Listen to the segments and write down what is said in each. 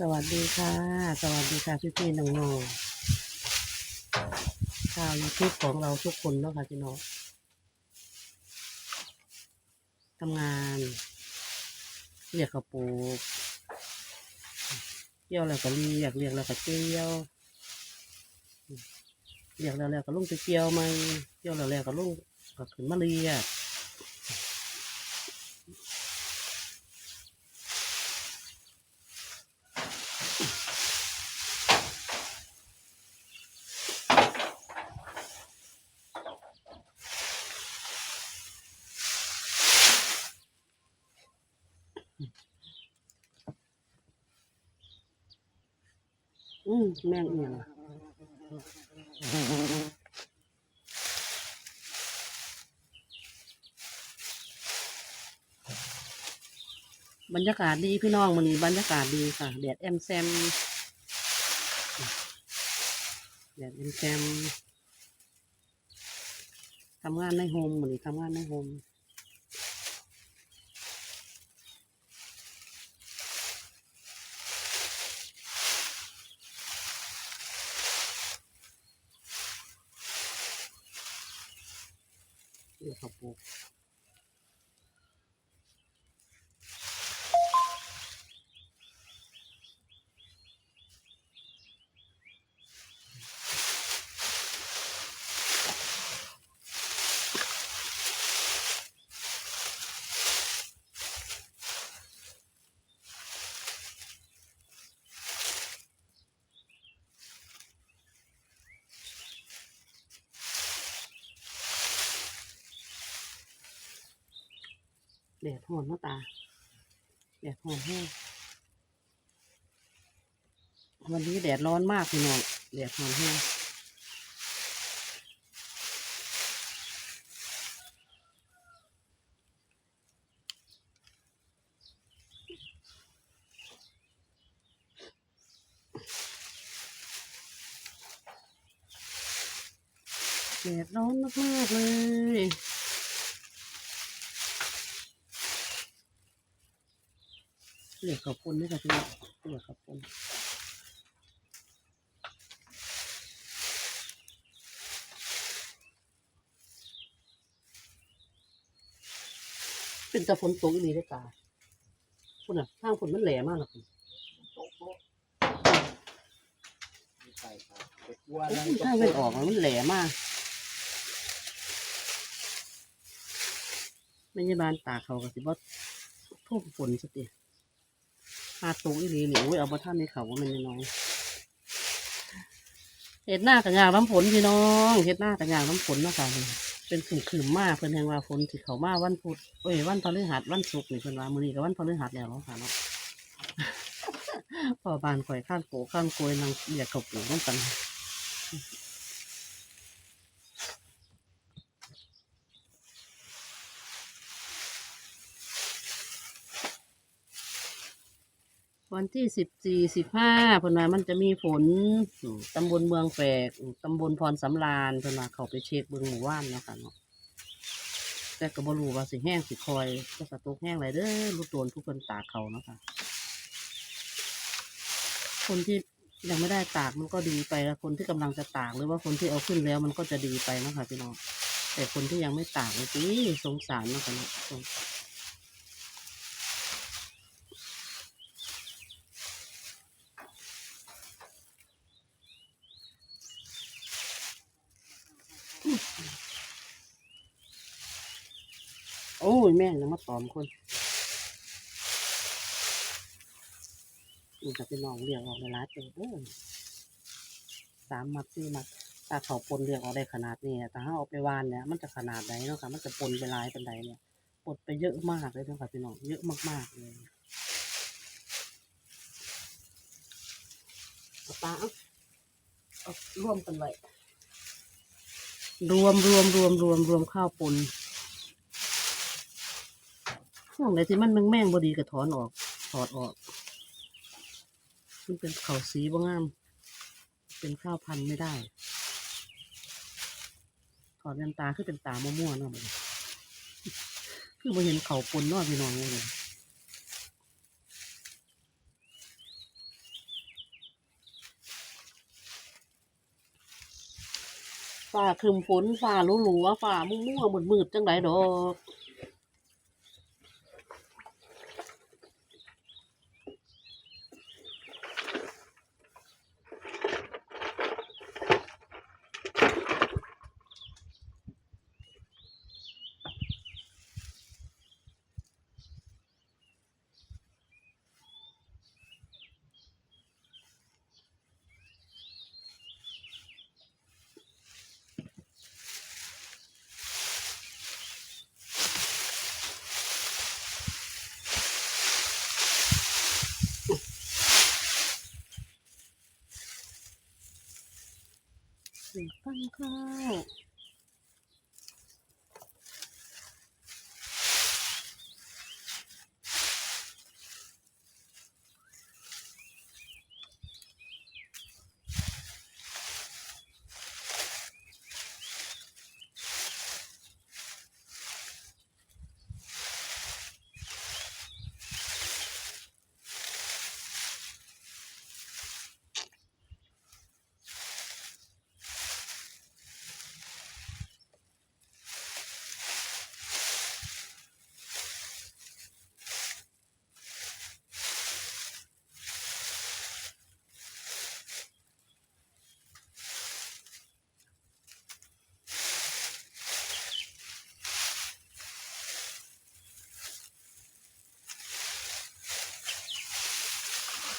สวัสดีค่ะ สวัสดีค่ะพี่พี่น้องๆชาวยูทูบของเราทุกคนเนาะค่ะพี่น้องทำงานเรียกกระปูกเกี่ยวแล้วก็เรียกเรียกแล้วก็เกี่ยวเรียกแล้วแล้วก็ลุงไปเกี่ยวไหมเกี่ยวแล้วแล้วก็ลุงก็ขึ้นมาเรียก แมงเอียงอะบรรยากาศดีพี่น้องมันนี้บรรยากาศดีค่ะแดดแอมแซมแดดแอมแซมทำงานในโฮมมันนี้ทำงานในโฮม เดี๋ยวเขาปลูก แดดห่อนมาตาแดดห่อนแห้งวันนี้แดดร้อนมากพี่น้องแดดห่อนแห้งแดดร้อนมากๆเลย เหลือขอบคุณด้วยค่ะพี่น้องเหลือขอบคุณเป็นตะฝนตกอีหลีได้อตาคุณอะทางฝนมันแหลมากนะคุณใช่ครับเด็กวัวนั่นทางเป็นออกแล้วมันแหลมากไม่ใช่บานตากเขาก็สิบ่ท่วมฝนสติหาตกอีหลีนี่โอ้ยเอามาท่านในเขาว่ามันน้อยๆเห็ดหน้ากับยางน้ำฝนพี่น้องเห็ดหน้ากับยางน้ำฝนเนาะค่ะนี่เป็นขึ้นขึ้นมากเพิ่นแหงว่าฝนที่เขามาวันพุธเอ้ยวันพฤหัสวันศุกร์นี่เพิ่นว่ามื้อนี้ก็วันพฤหัสแล้วเนาะค่ะเนาะพอบานข่อยข้างโกข้างโกยนางเบียกกับปูน้ำกัน วันที่สิบสี่สิบห้าพนว่ามันจะมีฝนตำบลเมืองแฝกตำบลพรสำราญเพิ่นว่าเขาไปเช็คเบิ่งหมู่บ้านเนาะค่ะเนาะแต่ก็บ่รู้ว่าสิแห้งสิคอยก็กระตกแห้งไรเด้อรู้ตัวผู้เพิ่นตากเขาเนาะค่ะคนที่ยังไม่ได้ตากมันก็ดีไปแล้วคนที่กำลังจะตากหรือว่าคนที่เอาขึ้นแล้วมันก็จะดีไปเนาะคะพี่น้องแต่คนที่ยังไม่ตากเลยปีสงสารเนาะคะเนาะสงสาร ยแม่งยังมาตอมคนมันจะเป็นนองเรียกออกในร้านเจอเด้อสามมัดสี่มัดถ้าเขาปนเรียกออกได้ขนาดนี้แต่ถ้าเอาไปวานเนี่ยมันจะขนาดไหนเนาะค่ะมันจะปนไปลายเป็นใดเนี่ยปนไปเยอะมากเลยเนาะค่ะพี่น้องเยอะมากๆเลยเอาปลาเอาเอารวมกันไว้รวมรวมรวมรวมรวมข้าวปน ช่วงไหนที่มันแมงแมงบดีก็ถอนออก ถอดออก มันเป็นเขาสีบางาม เป็นข้าวพันธุ์ไม่ได้ ถอดยันตาคือเป็นตามั่วๆเนาะมันคือมาเห็นเขาปนนอกพี่น้องเลยฝ่าครึมฝนฝ่าหลัวฝ่ามั่วๆมืดๆจังไรดอก ตั้งข้า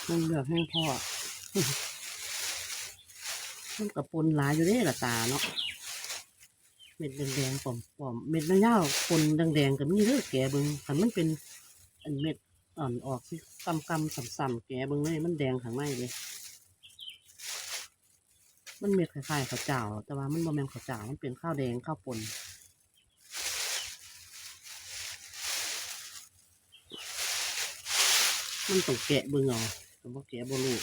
มันเหลือกให้พ่อมันกับปนหลายอยู่เด้ละตาเนาะเม็ดแดงๆปอมๆเม็ดยาวปนแดงๆก็มีเด้อแกเบิงคันมันเป็นอันเม็ดอ่อนออกสิกำกำส่ำๆแกเบิงเลยมันแดงข้างในเลย มันเม็ดคล้ายๆข้าวเจ้า แต่ว่ามันบ่แม่ข้าวเจ้ามันเป็นข้าวแดงข้าวปนมันต้องแกะเบิงเอา แต่ว่าแกะบลู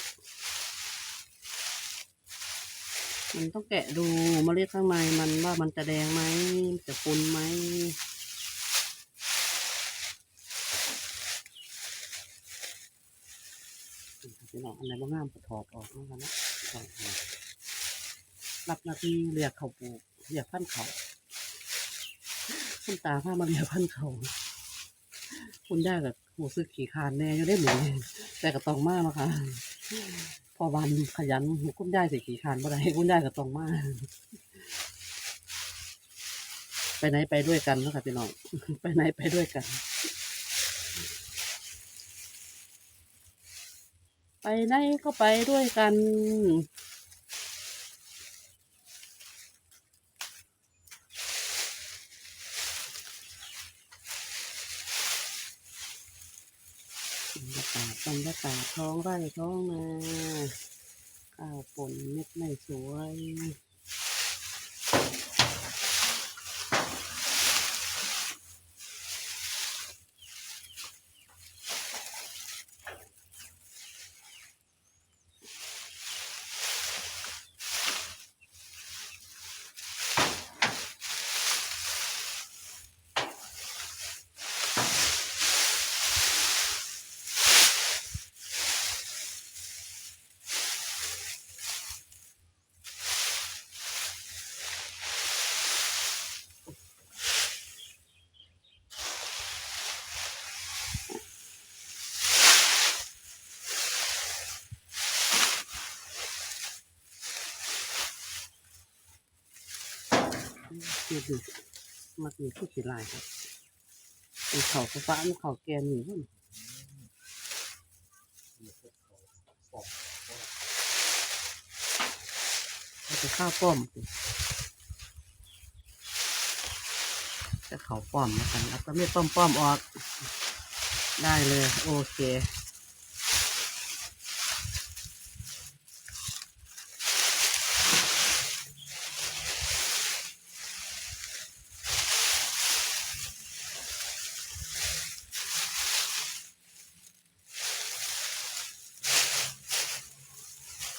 มันต้องแกะดูเมล็ดข้างในมันว่ามันจะแดงไหมจะปุนไหมพี่น้องอันไหนบ่งามก็ถอดออกแล้วกันนะถอดออกรับหน้าที่เรียกเขาปลูกเรียกพันเขาคุณตาพามาเรียกพันเขาคุณได้กับหูซึกขี่คานแน่ยู่ได้หมื แต่ก็ต้องมากนะคะพอวันขยันคุณได้สิขี่คานบ่ได้คุณได้ก็ต้องมาก ไปไหนไปด้วยกันเนาะคะพี่น้อง ไปไหนไปด้วยกัน ไปไหนก็ไปด้วยกัน บรรยากาศบ รรยากาศท้องไร่ท้องนาข้าวฝนเม็ดไม่สวย คือดึกมักมีผู้สิลายครับเป็นเข่าไฟฟ้ามันเข่าแกนอยู่พุ่นเอาไปข้าวป้อมจะเข่าป้อมนะครับแล้วก็ไม่ป้อมป้อมออก ได้เลย โอเค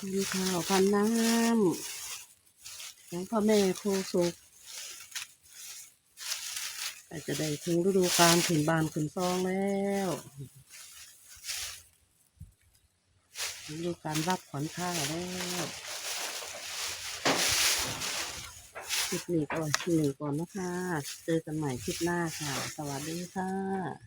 พันข้าวพันน้ำของพ่อแม่ครูสุขก็จจะได้ถึงฤดูกาลขึ้นบานขึ้นซองแล้วฤดูการรับขวัญข้าวแล้วลิปนี้ก็คลิปนี้ก่อนนะคะ เจอกันใหม่คลิปหน้าค่ะ สวัสดีค่ะ